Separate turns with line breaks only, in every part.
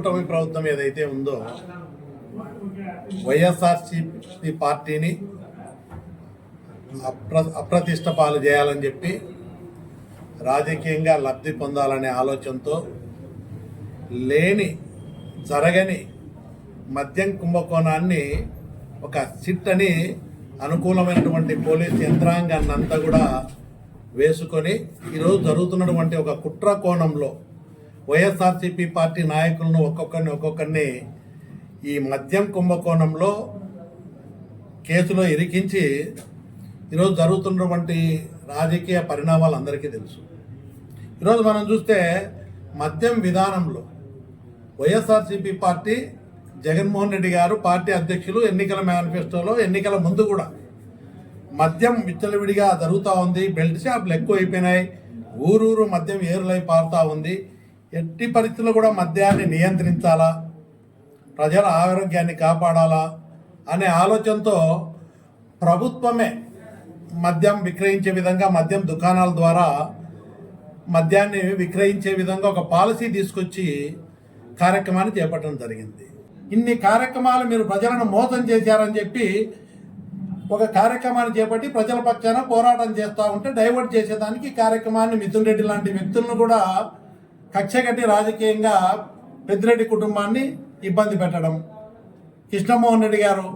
కూటమి ప్రభుత్వం ఏదైతే ఉందో వైఎస్ఆర్సీపీ పార్టీని అప్ర అప్రతిష్ట పాలు చేయాలని చెప్పి రాజకీయంగా లబ్ధి పొందాలనే ఆలోచనతో లేని జరగని మద్యం కుంభకోణాన్ని ఒక సిట్ అని అనుకూలమైనటువంటి పోలీస్ యంత్రాంగాన్ని అంతా కూడా వేసుకొని ఈరోజు జరుగుతున్నటువంటి ఒక కుట్ర కోణంలో వైఎస్ఆర్సీపీ పార్టీ నాయకులను ఒక్కొక్కరిని ఒక్కొక్కరిని ఈ మద్యం కుంభకోణంలో కేసులో ఇరికించి ఈరోజు జరుగుతున్నటువంటి రాజకీయ పరిణామాలు అందరికీ తెలుసు. ఈరోజు మనం చూస్తే మద్యం విధానంలో వైఎస్ఆర్సీపీ పార్టీ జగన్మోహన్ రెడ్డి గారు పార్టీ అధ్యక్షులు ఎన్నికల మేనిఫెస్టోలో ఎన్నికల ముందు కూడా మద్యం విచ్చలవిడిగా జరుగుతూ ఉంది బెల్ట్ షాపులు ఎక్కువ అయిపోయినాయి ఊరూరు మద్యం ఏరులై పారుతూ ఉంది. ఎట్టి పరిస్థితుల్లో కూడా మద్యాన్ని నియంత్రించాలా? ప్రజల ఆరోగ్యాన్ని కాపాడాలా? అనే ఆలోచనతో ప్రభుత్వమే మద్యం విక్రయించే విధంగా మద్యం దుకాణాల ద్వారా మద్యాన్ని విక్రయించే విధంగా ఒక పాలసీ తీసుకొచ్చి కార్యక్రమాన్ని చేపట్టడం జరిగింది. ఇన్ని కార్యక్రమాలు మీరు ప్రజలను మోసం చేశారని చెప్పి ఒక కార్యక్రమాన్ని చేపట్టి ప్రజల పక్షాన పోరాటం చేస్తూ ఉంటే డైవర్ట్ చేసేదానికి కార్యక్రమాన్ని మిథున్ రెడ్డి లాంటి వ్యక్తులను కూడా కక్షగట్టి రాజకీయంగా పెద్దిరెడ్డి కుటుంబాన్ని ఇబ్బంది పెట్టడం. కృష్ణమోహన్ రెడ్డి గారు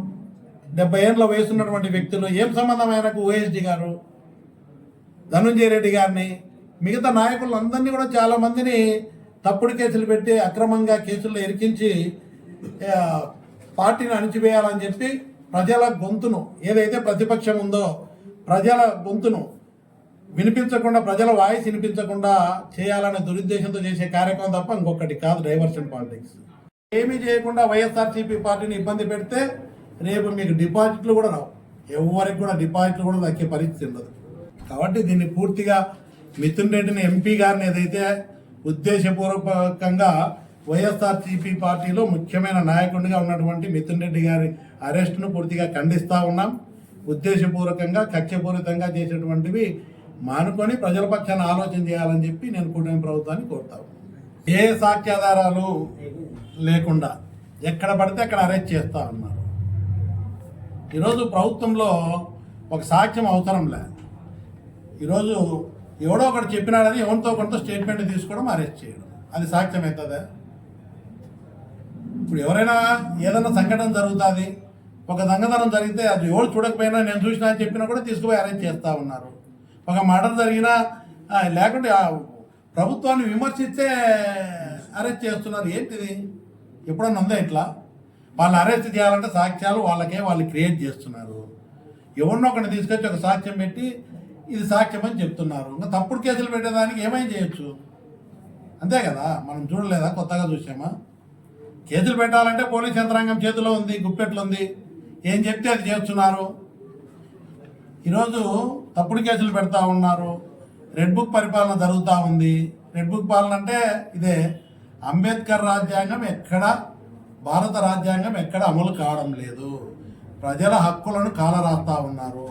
డెబ్బై ఏళ్ళ వయసున్నటువంటి వ్యక్తులు ఏం సంబంధం ఆయనకు ఓఎస్డి గారు? ధనుంజయ రెడ్డి గారిని మిగతా నాయకులందరినీ కూడా చాలా మందిని తప్పుడు కేసులు పెట్టి అక్రమంగా కేసుల్లో ఇరికించి పార్టీని అణిచివేయాలని చెప్పి ప్రజల గొంతును ఏదైతే ప్రతిపక్షం ఉందో ప్రజల గొంతును వినిపించకుండా ప్రజల వాయిస్ వినిపించకుండా చేయాలనే దురుద్దేశంతో చేసే కార్యక్రమం తప్ప ఇంకొకటి కాదు డైవర్షన్ పాలిటిక్స్. ఏమీ చేయకుండా వైఎస్ఆర్సీపీ పార్టీని ఇబ్బంది పెడితే రేపు మీకు డిపాజిట్లు కూడా రావు. ఎవరికి కూడా డిపాజిట్లు కూడా దక్కే పరిస్థితి ఉండదు. కాబట్టి దీన్ని పూర్తిగా మిథున్ రెడ్డిని ఎంపీ గారిని ఏదైతే ఉద్దేశపూర్వకంగా వైఎస్ఆర్సీపీ పార్టీలో ముఖ్యమైన నాయకుడిగా ఉన్నటువంటి మిథున్ రెడ్డి గారి అరెస్ట్ను పూర్తిగా ఖండిస్తూ ఉన్నాం. ఉద్దేశపూర్వకంగా కక్షపూరితంగా చేసేటువంటివి మానుకొని ప్రజల పక్షాన ఆలోచన చేయాలని చెప్పి నేను కూటమి ప్రభుత్వాన్ని కోరుతాను ఏ సాక్ష్యాధారాలు లేకుండా ఎక్కడ పడితే అక్కడ అరెస్ట్ చేస్తా ఉన్నారు. ఈరోజు ప్రభుత్వంలో ఒక సాక్ష్యం అవసరం లే. ఈరోజు ఎవడో ఒకటి చెప్పినాడని ఎవరితో కొంత స్టేట్మెంట్ తీసుకోవడం అరెస్ట్ చేయడం. అది సాక్ష్యం అవుతుందా? ఇప్పుడు ఎవరైనా ఏదైనా సంఘటన జరుగుతుంది ఒక దొంగతనం జరిగితే అది ఎవరు చూడకపోయినా నేను చూసినా అని చెప్పినా కూడా తీసుకుపోయి అరెస్ట్ చేస్తూ ఉన్నారు. ఒక మర్డర్ జరిగినా లేకుంటే ప్రభుత్వాన్ని విమర్శిస్తే అరెస్ట్ చేస్తున్నారు. ఏంటిది? ఎప్పుడన్నా ఉందా ఇట్లా? వాళ్ళు అరెస్ట్ చేయాలంటే సాక్ష్యాలు వాళ్ళకే వాళ్ళు క్రియేట్ చేస్తున్నారు. ఎవరినో ఒకరిని తీసుకొచ్చి ఒక సాక్ష్యం పెట్టి ఇది సాక్ష్యం అని చెప్తున్నారు. ఇంకా తప్పుడు కేసులు పెట్టేదానికి ఏమైనా చేయొచ్చు? అంతే కదా? మనం చూడలేదా? కొత్తగా చూసామా? కేసులు పెట్టాలంటే పోలీస్ యంత్రాంగం చేతిలో ఉంది గుప్పెట్లు ఉంది. ఏం చెప్తే అది చేస్తున్నారు? ఈరోజు తప్పుడు కేసులు పెడతా ఉన్నారు. రెడ్ బుక్ పరిపాలన జరుగుతూ ఉంది. రెడ్ బుక్ పాలన అంటే ఇదే. అంబేద్కర్ రాజ్యాంగం ఎక్కడ భారత రాజ్యాంగం ఎక్కడ అమలు కావడం లేదు. ప్రజల హక్కులను కాలరాస్తా ఉన్నారు.